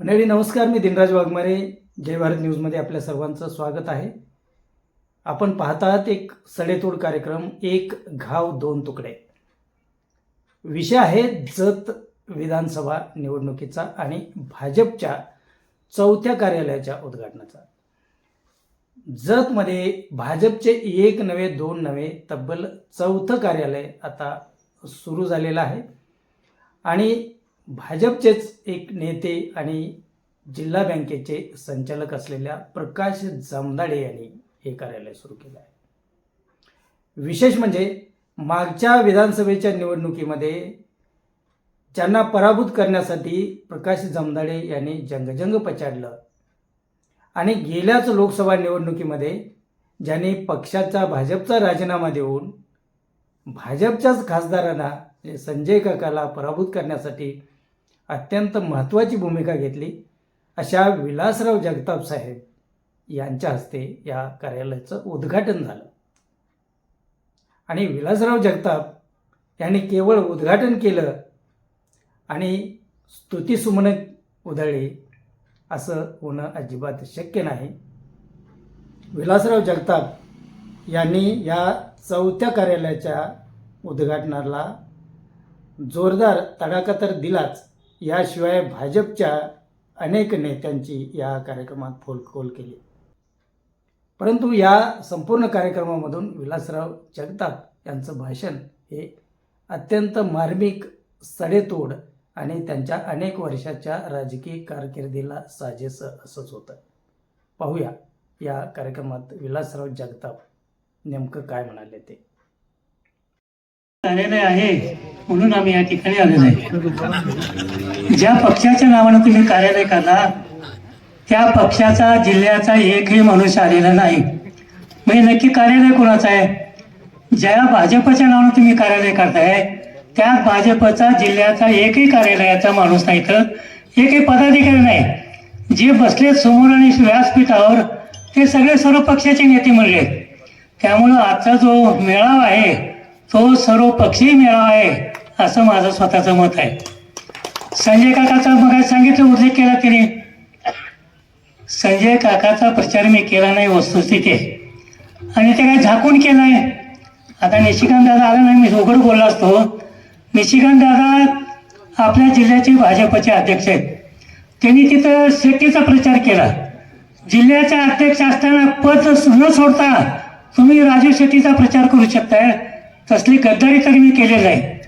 मंडळी नमस्कार. मी दिनराज वाघमारे. जय भारत न्यूजमध्ये आपल्या सर्वांचं स्वागत आहे. आपण पाहत आहात एक सडेतोड कार्यक्रम एक घाव दोन तुकडे. विषय आहे जत विधानसभा निवडणुकीचा आणि भाजपच्या चौथ्या कार्यालयाच्या उद्घाटनाचा. जतमध्ये भाजपचे एक नवे दोन नवे तब्बल चौथं कार्यालय आता सुरू झालेलं आहे. आणि भाजपचेच एक नेते आणि जिल्हा बँकेचे संचालक असलेल्या प्रकाश जमदाडे यांनी हे कार्यालय सुरू केलं आहे. विशेष म्हणजे मागच्या विधानसभेच्या निवडणुकीमध्ये ज्यांना पराभूत करण्यासाठी प्रकाश जमदाडे यांनी जंगजंग पछाडलं. आणि गेल्याच लोकसभा निवडणुकीमध्ये ज्यांनी पक्षाचा भाजपचा राजीनामा देऊन भाजपच्याच खासदारांना संजय काकाला पराभूत करण्यासाठी अत्यंत महत्त्वाची भूमिका घेतली. अशा विलासराव जगताप साहेब यांच्या हस्ते या कार्यालयाचं उद्घाटन झालं. आणि विलासराव जगताप यांनी केवळ उद्घाटन केलं आणि स्तुतीसुमनं उधळली असं होणं अजिबात शक्य नाही. विलासराव जगताप यांनी या चौथ्या कार्यालयाच्या उद्घाटनाला जोरदार तडाखा तर दिलाच. याशिवाय भाजपच्या अनेक नेत्यांची या कार्यक्रमात फोलकोल केली. परंतु या संपूर्ण कार्यक्रमामधून विलासराव जगताप यांचं भाषण हे अत्यंत मार्मिक सडेतोड आणि त्यांच्या अनेक वर्षाच्या राजकीय कारकिर्दीला साजेसं असंच होतं. पाहूया या कार्यक्रमात विलासराव जगताप नेमकं काय म्हणाले ते. कार्यालय आहे म्हणून आम्ही या ठिकाणी आलेलो आहे. ज्या पक्षाच्या नावानं तुम्ही कार्यालय करता त्या पक्षाचा जिल्ह्याचा एकही माणूस आलेला नाही. म्हणजे नक्की कार्यालय कोणाचं आहे? ज्या भाजपच्या नावानं तुम्ही कार्यालय करताय त्या भाजपचा जिल्ह्याचा एकही कार्यालयाचा माणूस नाही तर एकही पदाधिकारी नाही. जे बसले समोर आणि व्यासपीठावर ते सगळे सर्व पक्षाचे नेते म्हणले. त्यामुळं आजचा जो मेळावा आहे तो सर्व पक्षी मेळावा आहे असं माझं स्वतःचं मत आहे. संजय काकाचा मग सांगितलं उल्लेख केला त्याने संजय काकाचा प्रचार मी केला नाही वस्तुस्थिती आहे. आणि ते काय झाकून केलं आहे आता निशिकांत दादा आला नाही मी उघड बोलला असतो. निशिकांत दादा आपल्या जिल्ह्याचे भाजपचे अध्यक्ष आहेत. त्यांनी तिथं शेतीचा प्रचार केला. जिल्ह्याचे अध्यक्ष असताना पद न सोडता तुम्ही राजू शेट्टीचा प्रचार करू शकताय? तसली गद्दारी तरी मी केलेली आहे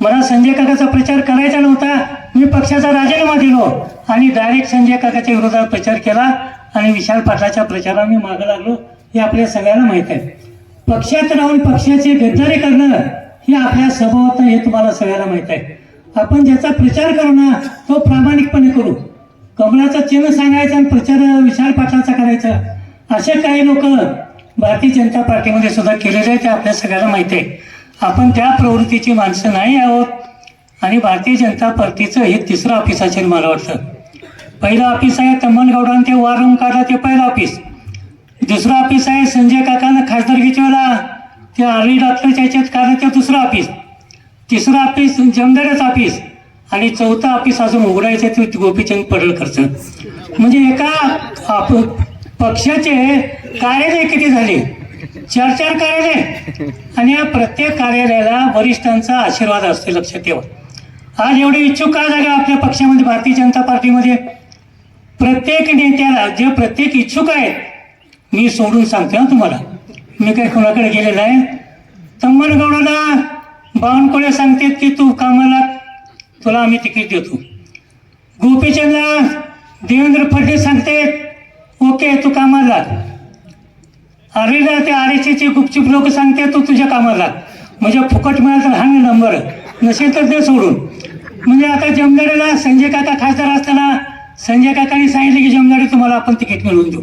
मला संजय काकाचा प्रचार करायचा नव्हता. मी पक्षाचा राजीनामा दिलो आणि डायरेक्ट संजय काकाच्या विरोधात प्रचार केला आणि विशाल पाटलाच्या प्रचाराला मी मागं लागलो. हे आपल्या सगळ्यांना माहीत आहे. पक्षात राहून पक्षाची गद्दारी करणं हे आपल्या स्वभावात हे तुम्हाला सगळ्यांना माहीत आहे. आपण ज्याचा प्रचार करू ना तो प्रामाणिकपणे करू. कमळाचं चिन्ह सांगायचं आणि प्रचार विशाल पाटलाचा करायचा. असे काही लोक भारतीय जनता पार्टीमध्ये सुद्धा केलेलं आहे ते आपल्या सगळ्याला माहिती आहे. आपण त्या प्रवृत्तीची माणसं नाही आहोत आणि भारतीय जनता पार्टीचं हे तिसरं ऑफिस असेल मला वाटतं. पहिलं ऑफिस आहे तम्मनगौडानं ते वारून काढला ते पहिलं ऑफिस दुसरं ऑफिस आहे संजय काकानं खासदारकीच्या वेळेला ते आर्मी डॉक्टरच्या याच्यात काढलं ते दुसरं ऑफिस तिसरं ऑफिस जमदारच ऑफिस आणि चौथं ऑफिस अजून उघडायचं ते गोपीचंद पडळकरचं. म्हणजे एका आप- पक्षाचे कार्यालय किती झाले? चार चार कार्यालय. आणि या प्रत्येक कार्यालयाला वरिष्ठांचा आशीर्वाद असतो लक्षात ठेवा. आज एवढे इच्छुक का झाले आपल्या पक्षामध्ये भारतीय जनता पार्टीमध्ये? प्रत्येक नेत्याला जे प्रत्येक इच्छुक आहेत मी सोडून सांगतो ना तुम्हाला. मी काही कोणाकडे गेलेलं आहे? तम्मनगौडाला बावनकुळे सांगतात की तू कामाला तुला आम्ही तिकीट देतो. गोपीचंदला देवेंद्र फडणवीस सांगतात ओके तू कामाला लाग अरेला ते आरएसचे गुपचूप लोक सांगते तू तुझ्या कामाला लाग म्हणजे फुकट मिळालं तर हांग नंबर. नसेल तर ते सोडून. म्हणजे आता जमदारेला संजय काका खासदार असताना संजय काकांनी सांगितले की जमदारे तुम्हाला आपण तिकीट मिळवून देऊ.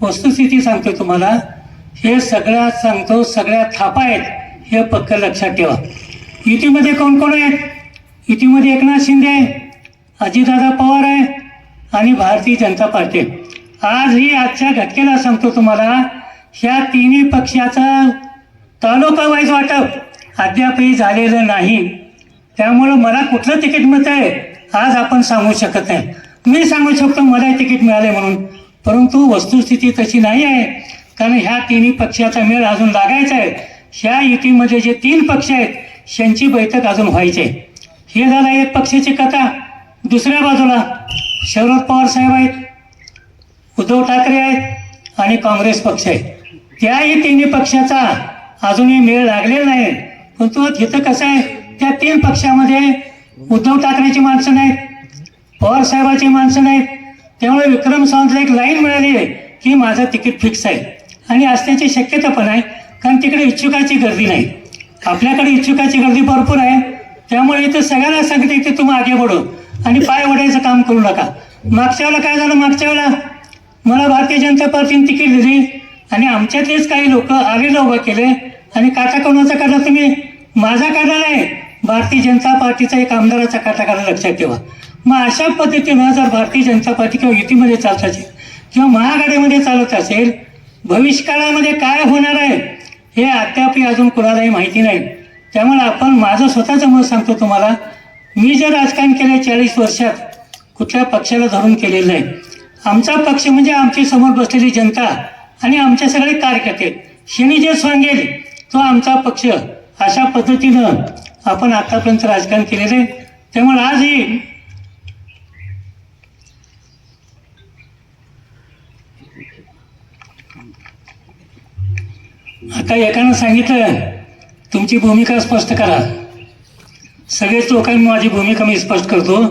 वस्तुस्थिती सांगतो तुम्हाला. हे सगळ्यात सांगतो सगळ्या थापा आहेत हे पक्क लक्षात ठेवा. युतीमध्ये कोण कोण आहेत? युतीमध्ये एकनाथ शिंदे आहे अजितदादा पवार आहे आणि भारतीय जनता पार्टी आजही आजच्या घटकेला सांगतो तुम्हाला ह्या तिन्ही पक्षाचा तालुका वाईज वाटप अद्यापही झालेलं नाही. त्यामुळं मला कुठलं तिकीट मिळत आहे आज आपण सांगू शकत नाही. मी सांगू शकतो मला तिकीट मिळाले म्हणून. परंतु वस्तुस्थिती तशी नाही आहे कारण ह्या तिन्ही पक्षाचा मेळ अजून लागायचा आहे. ह्या युतीमध्ये जे तीन पक्ष आहेत त्यांची बैठक अजून व्हायची आहे. हे झालं एक पक्षाची कथा दुसऱ्या बाजूला शरद पवार साहेब आहेत. उद्धव ठाकरे आहेत आणि काँग्रेस पक्ष आहे. त्याही तिन्ही पक्षाचा अजूनही मेळ लागलेला नाही. पण तो तिथं कसं आहे? त्या तीन पक्षामध्ये उद्धव ठाकरेची माणसं नाहीत पवार साहेबाची माणसं नाहीत. त्यामुळे विक्रम सावंतला एक लाईन मिळाली आहे की माझं तिकीट फिक्स आहे. आणि असण्याची शक्यता पण आहे कारण तिकडे इच्छुकाची गर्दी नाही. आपल्याकडे इच्छुकाची गर्दी भरपूर आहे. त्यामुळे इथं सगळ्यांना सांगते की तुम्ही आगे बढो आणि पाय ओढायचं काम करू नका. मागच्या वेळेला काय झालं? मागच्या वेळेला मला भारतीय जनता पार्टीने तिकीट दिली आणि आमच्यातलेच काही लोक आलेला उभा केले. आणि काटा कोणाचा काढला तुम्ही? माझा काढला नाही. भारतीय जनता पार्टीचा एक आमदाराचा काटा काढला लक्षात ठेवा. मग अशा पद्धतीनं जर भारतीय जनता पार्टी किंवा युतीमध्ये चालत असेल किंवा महाआघाडीमध्ये चालत असेल भविष्यकाळामध्ये काय होणार आहे हे अद्यापही अजून कुणालाही माहिती नाही. त्यामुळे आपण माझं स्वतःचं मत सांगतो तुम्हाला. मी जे राजकारण केलं चाळीस वर्षात कुठल्या पक्षाला धरून केलेलं नाही. आमचा पक्ष म्हणजे आमची समोर बसलेली जनता आणि आमचे सगळे कार्यकर्ते. शिणी जे सांगेल तो आमचा पक्ष. अशा पद्धतीनं आपण आतापर्यंत राजकारण केलेलं आहे. त्यामुळे आजही आता एकानं सांगितलं तुमची भूमिका स्पष्ट करा. सगळेच लोकांनी माझी भूमिका मी स्पष्ट करतो.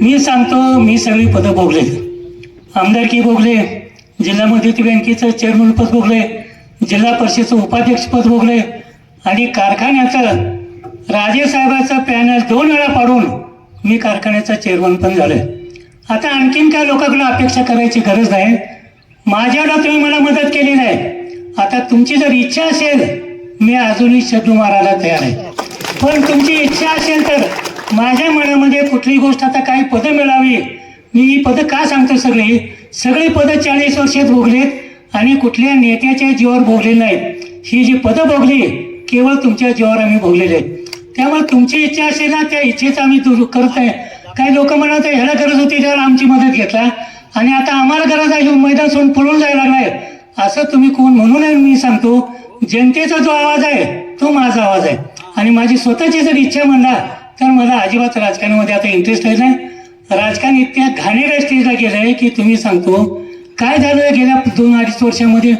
मी सांगतो मी सगळी पदं भोगले आमदारकी भोगले जिल्हा मध्यवर्ती बँकेचं चेअरमन पद भोगले जिल्हा परिषदेचं उपाध्यक्षपद भोगले आणि कारखान्याचं राजेसाहेबाचं पॅनल दोन वेळा पाडून मी कारखान्याचा चेअरमन पण झालो. आता आणखीन काय लोकांकडे अपेक्षा करायची गरज नाही. माझ्याकडं तुम्ही मला मदत केली नाही. आता तुमची जर इच्छा असेल मी अजूनही शब्द मारायला तयार आहे. पण तुमची इच्छा असेल तर माझ्या मनामध्ये कुठली गोष्ट आता काही पदं मिळावी मी ही पदं का सांगतो सगळी? सगळी पदं चाळीस वर्षात भोगलेत आणि कुठल्या नेत्याच्या जीवावर भोगले नाहीत. ही जी पदं भोगली केवळ तुमच्या जीवावर आम्ही भोगलेले आहेत. त्यामुळे तुमची इच्छा असेल ना त्या इच्छेचा आम्ही दूर करत आहे. काही लोक म्हणत ह्याला गरज होती त्याला आमची मदत घेतला. आणि आता आम्हाला गरज आहे मैदान सोडून पळून जायला लागलाय. असं तुम्ही कोण म्हणून मी सांगतो. जनतेचा जो आवाज आहे तो माझा आवाज आहे. आणि माझी स्वतःची जर इच्छा म्हणला तर मला अजिबात राजकारणामध्ये आता इंटरेस्ट आहे नाही. राजकारण इतक्या घाणेऱ्या स्टेजला गेलं आहे की तुम्ही सांगतो काय झालं गेल्या दोन अडीच वर्षामध्ये?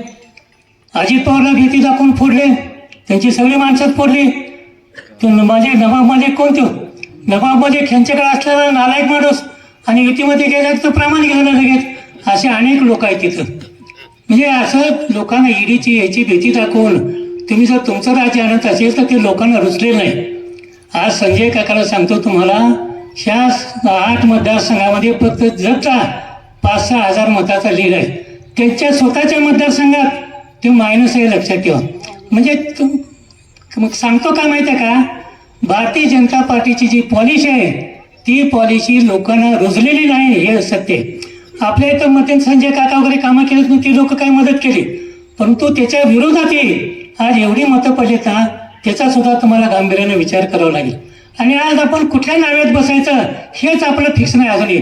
अजित पवारला भीती दाखवून फोडले त्यांची सगळी माणसं फोडली. तो माझे नवाबमध्ये कोणतो नवाबमध्ये त्यांच्याकडे असलेला नालायक माणूस आणि युतीमध्ये गेला तर प्रमाण घेऊन लगेच. असे अनेक लोक आहेत तिथं. म्हणजे असं लोकांना ईडीची याची भीती दाखवून तुम्ही जर तुमचं राज्य आणत असेल तर ते लोकांना रुचले नाही. आज संजय काकाला सांगतो तुम्हाला ह्या आठ मतदारसंघामध्ये फक्त जगचा पाच सहा हजार मताचा लीड आहे. त्यांच्या स्वतःच्या मतदारसंघात ते मायनस आहे लक्षात ठेवा. म्हणजे मग सांगतो का माहिती आहे का? भारतीय जनता पार्टीची जी पॉलिसी आहे ती पॉलिसी लोकांना रुजलेली नाही हे सत्य आपल्या इथं मते संजय काका वगैरे कामं केलीत मग ती लोक काही मदत केली. परंतु त्याच्या विरोधातही आज एवढी मतं पडली ना त्याचा सुद्धा तुम्हाला गांभीर्याने विचार करावा लागेल. आणि आज आपण कुठल्या नावेत बसायचं हेच आपलं फिक्स नाही अजूनही.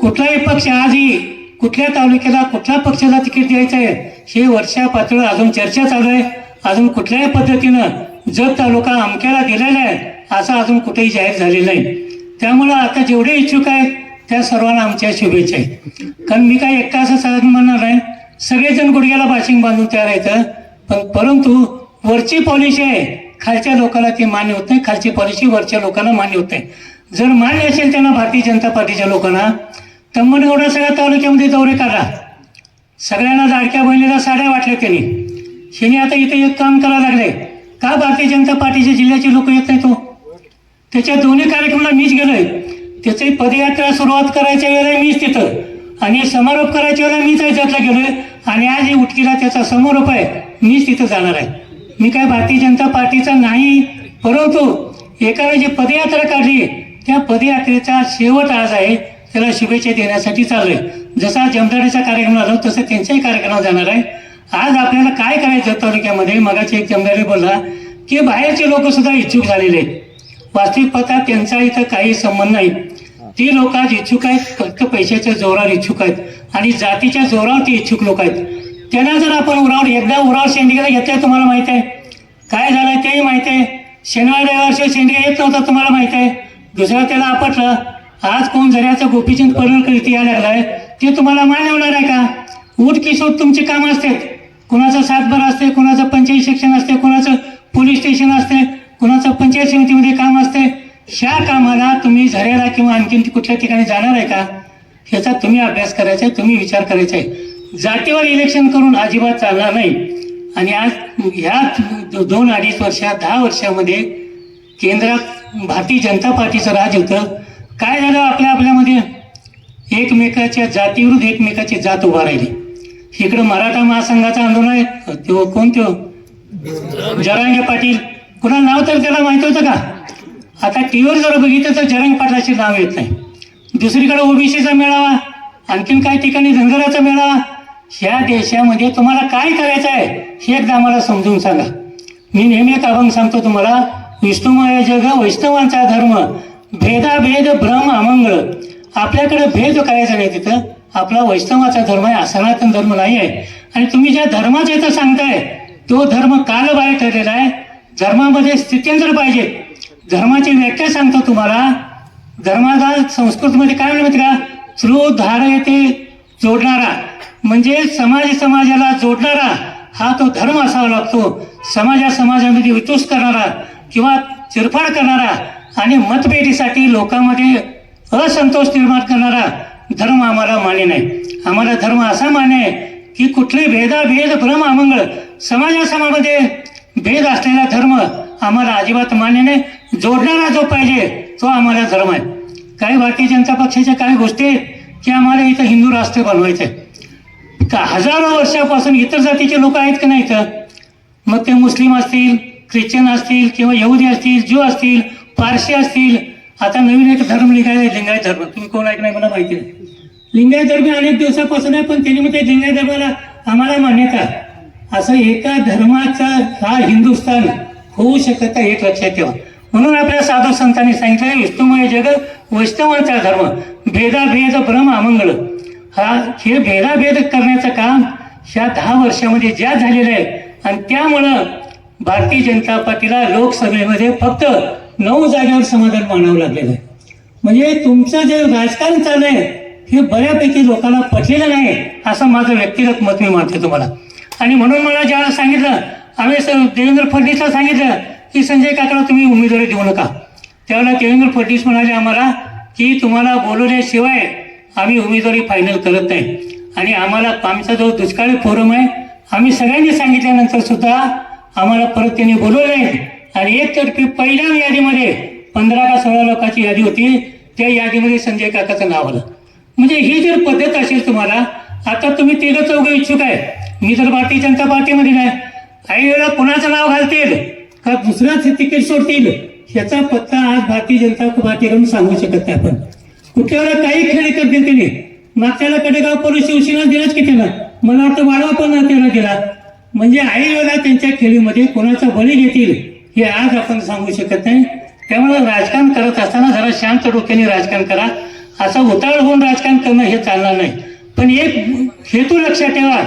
कुठलाही पक्ष आजही कुठल्या तालुक्याला कुठल्या पक्षाला तिकीट द्यायचं आहे हे वर्षा पातळीवर अजून चर्चा चालू आहे. अजून कुठल्याही पद्धतीनं जग तालुका अमक्याला दिलेला आहे असं अजून कुठेही जाहीर झालेलं नाही. त्यामुळं आता जेवढे इच्छुक आहेत त्या सर्वांना आमच्या शुभेच्छा आहेत. कारण मी काय एकटा असं सहज म्हणणार नाही. सगळेजण गुडघ्याला बाशिंग बांधून तयार आहेत पण परंतु वरची पॉलिसी आहे खालच्या लोकांना ते मान्य होत नाही खालची पॉलिसी वरच्या लोकांना मान्य होत नाही. जर मान्य असेल त्यांना भारतीय जनता पार्टीच्या लोकांना तंबडगौडा सगळ्या तालुक्यामध्ये दौरे काढा सगळ्यांना लाडक्या बहिणीला साड्या वाटल्या त्यांनी. शेने आता इथे एक काम करायला लागले. का भारतीय जनता पार्टीच्या जिल्ह्याचे लोक येत नाही तो हो? त्याच्या दोन्ही कार्यक्रमाला मीच गेलोय. त्याची पदयात्रा सुरुवात करायच्या वेळेला मीच तिथं. आणि समारोप करायच्या वेळेला मीच त्यातला गेलोय. आणि आज ही उटकीला त्याचा समारोप आहे. मीच तिथं जाणार आहे. मी काय भारतीय जनता पार्टीचा नाही परंतु एकाने जी पदयात्रा काढली त्या पदयात्रेचा शेवट आज आहे. त्याला शुभेच्छा देण्यासाठी चाललोय. जसा जमदाडीचा कार्यक्रम झाला तसं त्यांच्याही कार्यक्रम जाणार आहे. आज आपल्याला काय करायचं तालुक्यामध्ये? मगाचे एक जमदारी बोलला की बाहेरचे लोक सुद्धा इच्छुक झालेले आहेत. वास्तविक पता त्यांचा इथं काही संबंध नाही. ती लोक आज इच्छुक आहेत फक्त पैशाच्या जोरावर इच्छुक आहेत. आणि जातीच्या जोरावर ते इच्छुक लोक आहेत. त्यांना जर आपण उरावर एकदा उरावर शेंडिकेला घेतलंय तुम्हाला माहीत आहे. काय झालं तेही माहीत आहे. शनिवार रविवारच्या शेंडगे येत नव्हता तुम्हाला माहीत आहे. दुसरं त्याला आपटलं. आज कोण झऱ्याचं गोपीचंद पडळकर इथे यायला लागलाय ते तुम्हाला मान होणार आहे का? ऊट की शोध तुमचे काम असतात कुणाचं सातभर असते कुणाचं पंचायत शिक्षण असते कुणाचं पोलीस स्टेशन असते कुणाचं पंचायत समितीमध्ये काम असते. ह्या कामाला तुम्ही झऱ्याला किंवा आणखीन कुठल्या ठिकाणी जाणार आहे का? ह्याचा तुम्ही अभ्यास करायचा आहे तुम्ही विचार करायचा आहे. जातीवर इलेक्शन करून अजिबात चालणार नाही. आणि आज ह्या दोन अडीच वर्षात दहा वर्षामध्ये केंद्रात भारतीय जनता पार्टीचं राज होतं. काय झालं? आपल्या आपल्यामध्ये एकमेकाच्या जातीविरुद्ध एकमेकाची जात उभा राहिली. इकडं मराठा महासंघाचं आंदोलन आहे. तो कोण तो? जरांगे पाटील. कुणाला नाव तर त्याला माहीत होतं का? आता टीव्हीवर जर बघितलं तर जरांग पाटलाचे नाव येत नाही. दुसरीकडे ओबीसीचा मेळावा आणखीन काही ठिकाणी धनगराचा मेळावा ह्या देशामध्ये तुम्हाला काय करायचं आहे हे एकदा आम्हाला समजून सांगा. मी नेहमी एक अभंग सांगतो तुम्हाला विष्णुमय जग वैष्णवांचा धर्म भेदाभेद भ्रम अमंगळ. आपल्याकडे भेद करायचा नाही तिथं. आपला वैष्णवाचा धर्म आहे सनातन धर्म नाही आहे. आणि तुम्ही ज्या धर्माचा इथं सांगताय तो धर्म कालबाह्य ठरलेला आहे. धर्मामध्ये स्थित्यंतर पाहिजे. धर्माची व्याख्या सांगतो तुम्हाला. धर्माचा संस्कृतमध्ये काय म्हणतात का श्रो धार येते जोडणारा. म्हणजे समाज समाजाला जोडणारा हा तो धर्म असावा लागतो. समाजा समाजामध्ये वितूस करणारा किंवा चिरफाड करणारा आणि मतभेदीसाठी लोकांमध्ये असंतोष निर्माण करणारा धर्म आम्हाला मान्य नाही. आम्हाला धर्म असा मान्य आहे की कुठले भेदाभेद भ्रम अमंगळ समाजासमामध्ये भेद असलेला धर्म आम्हाला अजिबात मान्य नाही. जोडणारा जो पाहिजे तो आम्हाला धर्म आहे. काही भारतीय जनता पक्षाच्या काही गोष्टी आहेत की आम्हाला इथं हिंदू राष्ट्र बनवायचं आहे का हजारो वर्षापासून इतर जातीचे लोक आहेत का नाही इथं मग ते मुस्लिम असतील ख्रिश्चन असतील किंवा यहुदी असतील ज्यू असतील पारशी असतील आता नवीन एक धर्म निघाला लिंगायत धर्म. तुम्ही कोण ऐक नाही मला माहिती आहे लिंगायत धर्म अनेक दिवसापासून आहे पण त्यांनी म्हणते लिंगायत धर्माला आम्हाला मान्यता. असं एका धर्माचा हा हिंदुस्थान होऊ शकत नाही एक लक्षात ठेवा. म्हणून आपल्या साधू संतांनी सांगितलं विष्णुमय जग वैष्णवांचा धर्म भेदाभेद भ्रम अमंगळ. हा हे भेदाभेद करण्याचं काम ह्या दहा वर्षामध्ये ज्या झालेलं आहे आणि त्यामुळं भारतीय जनता पार्टीला लोकसभेमध्ये फक्त नऊ जागेवर समाधान मानावं लागलेलं आहे. म्हणजे तुमचं जे राजकारण चालू आहे हे बऱ्यापैकी लोकांना पटलेलं नाही असं माझं व्यक्तिगत मत मी मानते तुम्हाला. आणि म्हणून मला ज्यावेळेला सांगितलं आम्ही सर देवेंद्र फडणवीसला सांगितलं की संजय काकाला तुम्ही उमेदवारी देऊ नका. त्यावेळेला देवेंद्र फडणवीस म्हणाले आम्हाला की तुम्हाला बोलवल्याशिवाय आम्ही उमेदवारी फायनल करत नाही. आणि आम्हाला आमचा जो दुष्काळी फोरम आहे आम्ही सगळ्यांनी सांगितल्यानंतर सुद्धा आम्हाला परत त्यांनी बोलवलं नाही. आणि एकतर्फी पहिल्या यादीमध्ये पंधरा का सोळा लोकांची यादी होती त्या यादीमध्ये संजय काकाचं नाव आलं. म्हणजे ही जर पद्धत असेल तुम्हाला आता तुम्ही तिघं चौघं इच्छुक आहे. मी तर भारतीय जनता पार्टीमध्ये नाही. काही वेळा कुणाचं नाव घालतील का दुसराच तिकीट सोडतील ह्याचा पत्ता आज भारतीय जनता पार्टीकडून सांगू शकत नाही आपण. कुठल्यावर काही खेळी करतील त्यांनी मागच्याला कडेगाव पोलीस शिवसेना दिलाच की त्यांना. मला वाटतं वाढवा पण त्याला दिला. म्हणजे आई वेळा त्यांच्या खेळीमध्ये कोणाचा बळी घेतील हे आज आपण सांगू शकत नाही. त्यामुळे राजकारण करत असताना जरा शांत डोक्याने राजकारण करा. असं उताळ होऊन राजकारण करणं हे चालणार नाही. पण एक हेतू लक्षात ठेवा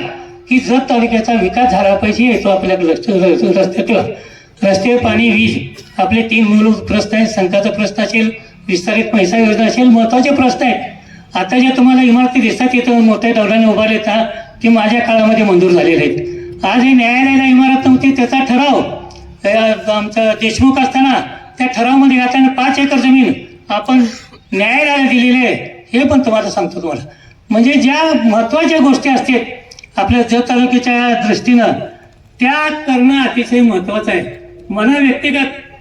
की जत तालुक्याचा विकास झाला पाहिजे येतो आपल्याकडे लक्ष रस्ते ठेवा रस्ते पाणी वीज आपले तीन मूलभूत प्रश्न आहेत संघाचा प्रश्न असेल विस्तारित पैसा योजना असेल महत्त्वाचे प्रश्न आहेत. आता जे तुम्हाला इमारती दिसतात तिथं मोठ्या दौड्याने उभारले का ते माझ्या काळामध्ये मंजूर झालेले आहेत. आज हे न्यायालयाला इमारत नव्हती त्याचा ठराव. आमचं देशमुख असताना त्या ठरावामध्ये घातल्याने पाच एकर जमीन आपण न्यायालयाला दिलेली आहे. हे पण तुम्हाला सांगतो तुम्हाला. म्हणजे ज्या महत्त्वाच्या गोष्टी असतात आपल्या जत तालुक्याच्या दृष्टीनं त्या करणं अतिशय महत्त्वाचं आहे. मला व्यक्तिगत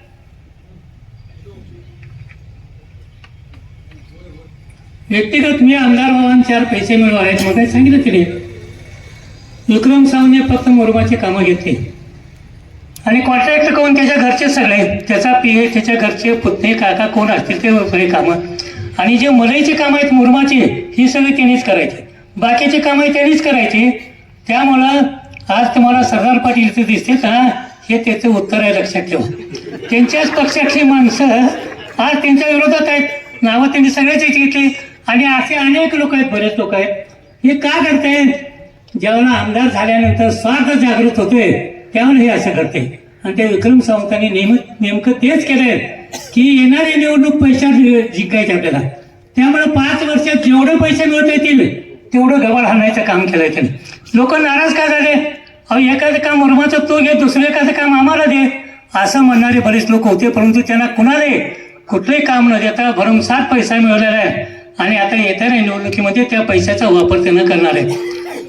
व्यक्तिगत मी आमदार व्हावं चार पैसे मिळवायचे मग काय सांगितलं तिने. विक्रम सावने फक्त मुरुबाची कामं घेतली. आणि कॉन्ट्रॅक्ट कोण त्याच्या घरचे सगळे त्याचा पी त्याच्या घरचे पुतणे काका कोण असतील ते सगळे कामं. आणि जे मलईची कामं आहेत मुरमाची ही सगळी त्यांनीच करायची. बाकीची कामं त्यांनीच करायची. त्यामुळं आज तुम्हाला सरदार पाटील इथे दिसते का हे त्याचं उत्तर आहे लक्षात ठेवा. त्यांच्याच पक्षातली माणसं आज त्यांच्या विरोधात आहेत. नावं त्यांनी सगळ्याच घेतली. आणि असे अनेक लोक आहेत बरेच लोक आहेत. हे का करतायत? ज्यावेळेला आमदार झाल्यानंतर स्वार्थ जागृत होतोय त्यावेळेला हे असं करते आणि ते विक्रम सावंतांनी नेहमी नेमकं तेच केलंय की येणारी निवडणूक पैसा जिंकायची आपल्याला. त्यामुळे पाच वर्षात जेवढे पैसे मिळता येतील तेवढं गबाळ हाणायचं काम केलंय त्यांनी. लोक नाराज का झाले? अहो एखादं काम वर्माचं तो घे दुसरं एखादं काम आम्हाला दे. असं म्हणणारे बरेच लोक होते परंतु त्यांना कुणाले कुठलंही काम न देता भरमसाठ पैसा मिळवलेला आहे. आणि आता येणाऱ्या निवडणुकीमध्ये त्या पैशाचा वापर त्यांना करणार आहेत.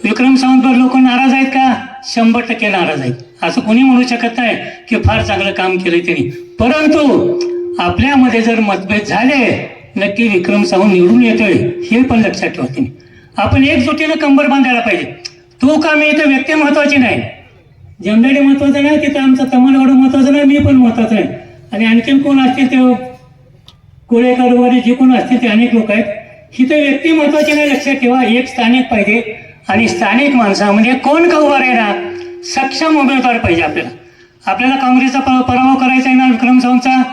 विक्रम सावंतवर लोक नाराज आहेत का? शंभर टक्के नाराज आहेत. असं कोणी म्हणू शकत नाही की फार चांगलं काम केलंय त्यांनी. परंतु आपल्यामध्ये जर मतभेद झाले नक्की विक्रम सावंत निवडून येतोय हे पण लक्षात ठेवा तुम्ही. आपण एकजुटीनं कंबर बांधायला पाहिजे. तो काम येतं व्यक्ती महत्वाची नाही. जमदाडे महत्वाचं नाही तिथं आमचं तमलगड महत्वाचं नाही मी पण महत्वाचं नाही. आणि आणखीन कोण असतील ते कोळेकर कारोबारी जे कोण असतील ते अनेक लोक आहेत. ही तर व्यक्ती महत्वाची नाही लक्षात ठेवा. एक स्थानिक पाहिजे आणि स्थानिक माणसा म्हणजे कोण का उभा ना सक्षम उमेदवार पाहिजे आपल्याला. आपल्याला काँग्रेसचा प- पराभव करायचा आहे ना विक्रम सावंतचा?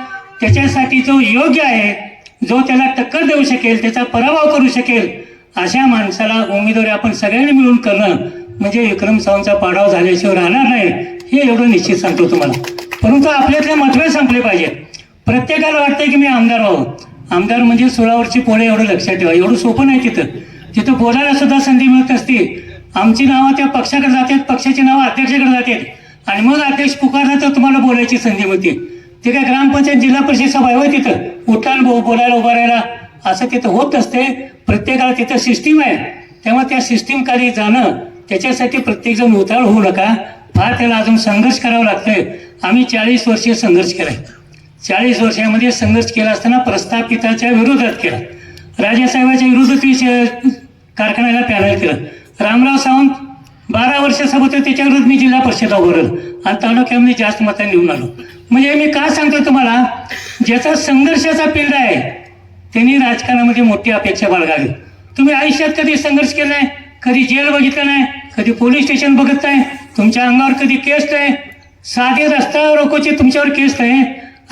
त्याच्यासाठी जो योग्य आहे जो त्याला टक्कर देऊ शकेल त्याचा पराभव करू शकेल अशा माणसाला उमेदवारी आपण सगळ्यांनी मिळून करणं म्हणजे विक्रम सावंतचा पाडाव झाल्याशिवाय राहणार नाही. हे एवढं निश्चित सांगतो तुम्हाला. परंतु आपल्यातले मतभेद संपले पाहिजेत. प्रत्येकाला वाटतंय की मी आमदार व्हावं. आमदार म्हणजे सोळावरची पोळे एवढं लक्षात ठेवा. एवढं सोपं नाही तिथं. तिथं बोलायला सुद्धा संधी मिळत असते आमची नावं त्या पक्षाकडे जातात पक्षाची नावं अध्यक्षाकडे जातात. आणि मग अध्यक्ष पुकारला तर तुम्हाला बोलायची संधी मिळते. ते काय ग्रामपंचायत जिल्हा परिषद सभा आहे तिथं. उठाण बो बोलायला उभं राहायला. असं तिथं होत असते. प्रत्येकाला तिथं सिस्टीम आहे. तेव्हा त्या सिस्टीम खाली जाणं त्याच्यासाठी प्रत्येकजण उताळ होऊ नका. फार त्याला अजून संघर्ष करावा लागतोय. आम्ही चाळीस वर्षीय संघर्ष केलाय. चाळीस वर्षामध्ये संघर्ष केला असताना प्रस्थापिताच्या विरोधात केला. राजासाहेबाच्या विरोधात कारखान्याला पॅनल केलं. रामराव सावंत बारा वर्षासोबत त्याच्या मी जिल्हा परिषद उभारलं आणि तालुक्यामध्ये जास्त मतांनी निवडून आलो. म्हणजे मी का सांगतो तुम्हाला ज्याचा संघर्षाचा पिंड आहे त्यांनी राजकारणामध्ये मोठी अपेक्षा बाळगावी. तुम्ही आयुष्यात कधी संघर्ष केला आहे कधी जेल बघितलं नाही कधी पोलीस स्टेशन बघत नाही तुमच्या अंगावर कधी केस नाही साधे रस्ता रोकोचे तुमच्यावर केस नाही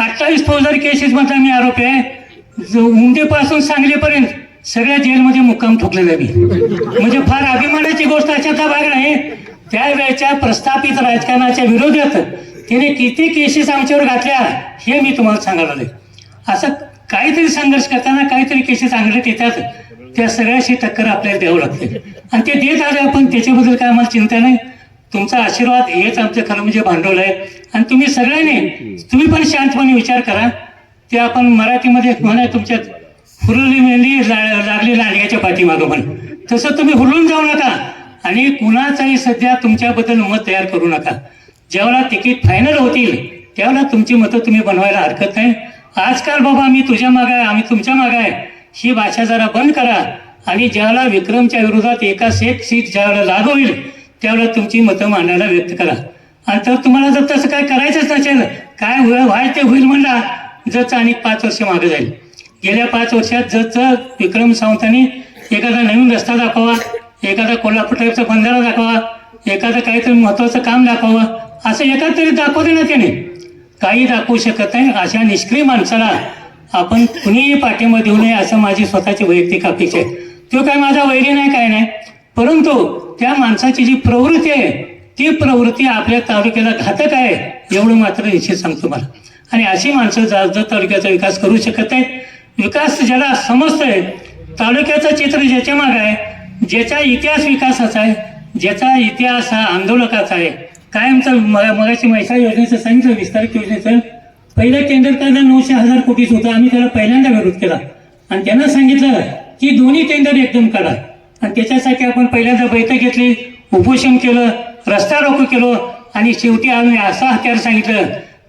अठ्ठावीस फौजदारी केसेसमधला मी आरोपी आहे. जो उमदेपासून सांगलीपर्यंत सगळ्या जेलमध्ये मुक्काम ठोकलेला मी. म्हणजे फार अभिमानाची गोष्ट अशाचा भाग नाही त्यावेळेच्या प्रस्थापित राजकारणाच्या विरोधात त्याने किती केसेस आमच्यावर घातल्या हे मी तुम्हाला सांगायला आलोय. असं काहीतरी संघर्ष करताना काहीतरी केसेस अंगडत येतात. त्या सगळ्याशी टक्कर आपल्याला द्यावं लागते. आणि ते देत आले आपण त्याच्याबद्दल काय आम्हाला चिंता नाही. तुमचा आशीर्वाद हेच आमचं खरं म्हणजे भांडवल आहे. आणि तुम्ही सगळ्यांनी तुम्ही पण शांतपणे विचार करा. ते आपण मराठीमध्ये म्हणा तुमच्यात हुरली मेंढी लागली लांडग्याच्या पाठीमागं पण. तसं तुम्ही हुरळून जाऊ नका. आणि कुणाचाही सध्या तुमच्याबद्दल मत तयार करू नका. ज्यावेळेला तिकीट फायनल होतील त्यावेळेला तुमची मतं तुम्ही बनवायला हरकत नाही. आजकाल बाबा मी तुझ्या मागं आहे आम्ही तुमच्या मागं आहे. ही भाषा जरा बंद करा. आणि ज्यावेळेला विक्रमच्या विरोधात एका एक सीट ज्यावेळेला लागू होईल त्यावेळेला तुमची मतं मांडायला व्यक्त करा. आणि तर तुम्हाला जर तसं काय करायचंच नसेल काय होईल व्हायचं ते होईल म्हणला जच आणि पाच वर्ष मागे जाईल. गेल्या पाच वर्षात जसं विक्रम सावंतांनी एखादा नवीन रस्ता दाखवा एखादा कोल्हापूर टाईपचा बंधारा दाखवा एखादं काहीतरी महत्वाचं काम दाखवावं असं एखाद तरी दाखवते ना त्याने. काही दाखवू शकत नाही अशा निष्क्रिय माणसाला आपण कुणीही पाठिंबा देऊ नये असं माझी स्वतःची वैयक्तिक अपेक्षा आहे. तो काय माझा वैरी नाही काय नाही. परंतु त्या माणसाची जी प्रवृत्ती आहे ती प्रवृत्ती आपल्या तालुक्याला घातक आहे एवढं मात्र निश्चित सांगतो मला. आणि अशी माणसं जर तालुक्याचा विकास करू शकत आहेत विकास ज्याला समजतोय तालुक्याचं चित्र ज्याच्या मागे आहे ज्याचा इतिहास विकासाचा आहे ज्याचा इतिहास हा आंदोलकाचा आहे कायमचा मग- मगाशी मैसा योजनेचं सांगितलं विस्तारित योजनेचं. पहिलं टेंडर करणं नऊशे हजार कोटीच होतं आम्ही त्याला पहिल्यांदा विरोध केला. आणि त्यांना सांगितलं की दोन्ही टेंडर एकदम काढा. आणि त्याच्यासाठी आपण पहिल्यांदा बैठक घेतली उपोषण केलं रस्ता रोको केलो आणि शेवटी आम्ही असं हत्यार सांगितलं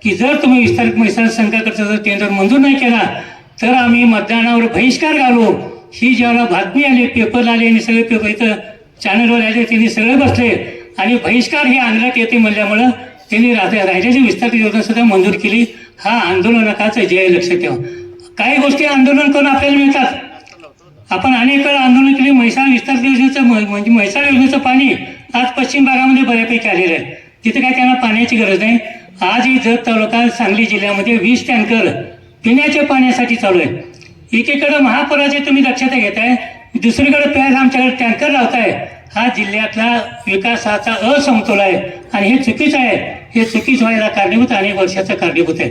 की जर तुम्ही विस्तारित मैसाळ संघाकडचं जर टेंडर मंजूर नाही केला तर आम्ही मतदानावर बहिष्कार घालू. ही ज्याला बातमी आली पेपर आले आणि सगळे पेपर इथं चॅनलवर आले त्यांनी सगळे बसले. आणि बहिष्कार हे अंगलात येते म्हणल्यामुळं त्यांनी राहते राज्याची विस्तारित योजना सुद्धा मंजूर केली. हा आंदोलनकाचा जय लक्षात ठेवा. काही गोष्टी आंदोलन करून आपल्याला मिळतात. आपण अनेक वेळा आंदोलन केले. म्हैसाळ विस्तार योजनेचं म्हणजे म्हैसाळ योजनेचं पाणी आज पश्चिम भागामध्ये बऱ्यापैकी आलेलं आहे. तिथे काय त्यांना पाण्याची गरज नाही. आजही जत तालुका सांगली जिल्ह्यामध्ये वीस टँकर पिण्याच्या पाण्यासाठी चालू आहे. एकीकडे महापुराचे तुम्ही दक्षता घेताय. दुसरीकडे प्याज आमच्याकडे टँकर लावताय. हा जिल्ह्यातला विकासाचा असमतोल आहे आणि हे चुकीचं आहे. हे चुकीच व्हायला कारणीभूत अनेक वर्षाचं कारणीभूत आहे.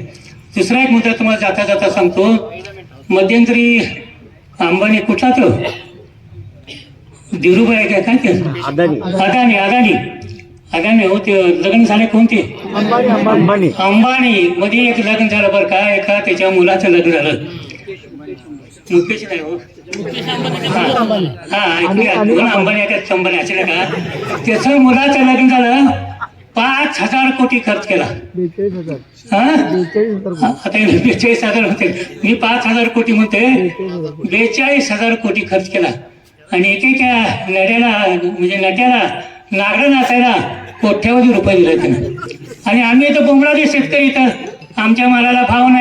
दुसरा एक मुद्दा तुम्हाला जाता जाता सांगतो. मध्यंतरी अंबानी कुठला तो? धीरूभाई काय काय ते? अदानी. अदानी अदानी. हो ते लग्न झाले कोणते? अंबानी. अंबानी. मध्ये एक लग्न झालं बरं का? एका त्याच्या मुलाचं लग्न झालं. मुकेश नाही हो. हा. अंबानी आहेत अंबानी असेल का? त्याचं मुलाचं लग्न झालं. पाच हजार कोटी खर्च केला. आता बेचाळीस हजार होते. मी पाच हजार कोटी म्हणते. बेचाळीस हजार कोटी खर्च केला. आणि एकेका नड्याला म्हणजे नट्याला नागडं नाचायला कोट्यावधी रुपये दिले त्यानं. आणि आम्ही इथं बोंबलाचे शेतकरी तर आमच्या मालाला भाव नाही.